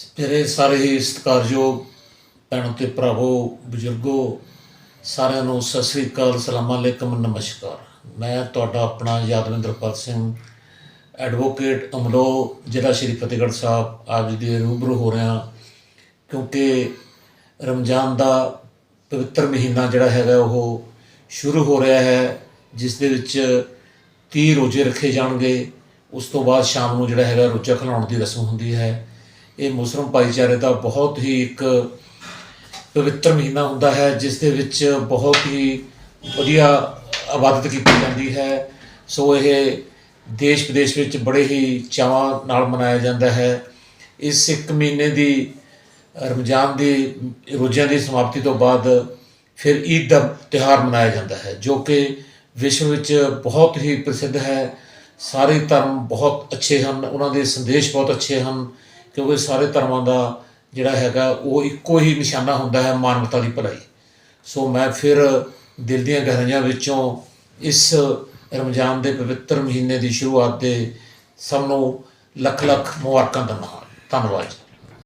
ਮੇਰੇ ਸਾਰੇ ਹੀ ਸਤਿਕਾਰਯੋਗ ਭੈਣੋ ਤੇ ਭਰਾਵੋ, ਬਜ਼ੁਰਗੋ, ਸਾਰਿਆਂ ਨੂੰ ਸਤਿ ਸ੍ਰੀ ਅਕਾਲ, ਸਲਾਮ ਅਲੈਕਮ, ਨਮਸਕਾਰ। ਮੈਂ ਤੁਹਾਡਾ ਆਪਣਾ ਯਾਦਵਿੰਦਰਪਾਲ ਸਿੰਘ ਐਡਵੋਕੇਟ ਅਮਲੋ, ਜ਼ਿਲ੍ਹਾ ਸ਼੍ਰੀ ਫਤਿਹਗੜ੍ਹ ਸਾਹਿਬ, ਆਪ ਜੀ ਦੇ ਰੂਬਰੂ ਹੋ ਰਿਹਾ ਕਿਉਂਕਿ ਰਮਜ਼ਾਨ ਦਾ ਪਵਿੱਤਰ ਮਹੀਨਾ ਜਿਹੜਾ ਹੈਗਾ, ਉਹ ਸ਼ੁਰੂ ਹੋ ਰਿਹਾ ਹੈ, ਜਿਸ ਦੇ ਵਿੱਚ 30 ਰੋਜ਼ੇ ਰੱਖੇ ਜਾਣਗੇ। ਉਸ ਤੋਂ ਬਾਅਦ ਸ਼ਾਮ ਨੂੰ ਜਿਹੜਾ ਹੈਗਾ, ਰੋਜ਼ਾ ਖਿਲਾਉਣ ਦੀ ਰਸਮ ਹੁੰਦੀ ਹੈ। ਇਹ ਮੁਸਲਮ ਭਾਈਚਾਰੇ ਦਾ ਬਹੁਤ ਹੀ ਇੱਕ ਪਵਿੱਤਰ ਮਹੀਨਾ ਹੁੰਦਾ ਹੈ, ਜਿਸ ਦੇ ਵਿੱਚ ਬਹੁਤ ਹੀ ਵਧੀਆ ਇਬਾਦਤ ਕੀਤੀ ਜਾਂਦੀ ਹੈ। ਸੋ ਇਹ ਦੇਸ਼ ਵਿਦੇਸ਼ ਵਿੱਚ ਬੜੇ ਹੀ ਚਾਵਾਂ ਨਾਲ ਮਨਾਇਆ ਜਾਂਦਾ ਹੈ। ਇਸ ਇੱਕ ਮਹੀਨੇ ਦੀ ਰਮਜ਼ਾਨ ਦੀ ਰੋਜ਼ਿਆਂ ਦੀ ਸਮਾਪਤੀ ਤੋਂ ਬਾਅਦ ਫਿਰ ਈਦ ਦਾ ਤਿਉਹਾਰ ਮਨਾਇਆ ਜਾਂਦਾ ਹੈ, ਜੋ ਕਿ ਵਿਸ਼ਵ ਵਿੱਚ ਬਹੁਤ ਹੀ ਪ੍ਰਸਿੱਧ ਹੈ। ਸਾਰੇ ਧਰਮ ਬਹੁਤ ਅੱਛੇ ਹਨ, ਉਹਨਾਂ ਦੇ ਸੰਦੇਸ਼ ਬਹੁਤ ਅੱਛੇ ਹਨ। ਕਿਉਂਕਿ ਸਾਰੇ ਧਰਮਾਂ ਦਾ ਜਿਹੜਾ ਹੈਗਾ, ਉਹ ਇੱਕੋ ਹੀ ਨਿਸ਼ਾਨਾ ਹੁੰਦਾ ਹੈ ਮਾਨਵਤਾ ਦੀ ਭਲਾਈ। ਸੋ ਮੈਂ ਫਿਰ ਦਿਲ ਦੀਆਂ ਗਹਿਰਾਈਆਂ ਵਿੱਚੋਂ ਇਸ ਰਮਜ਼ਾਨ ਦੇ ਪਵਿੱਤਰ ਮਹੀਨੇ ਦੀ ਸ਼ੁਰੂਆਤ ਦੇ ਸਭ ਨੂੰ ਲੱਖ ਲੱਖ ਮੁਬਾਰਕਾਂ ਦਿੰਦਾ ਹਾਂ। ਧੰਨਵਾਦ ਜੀ।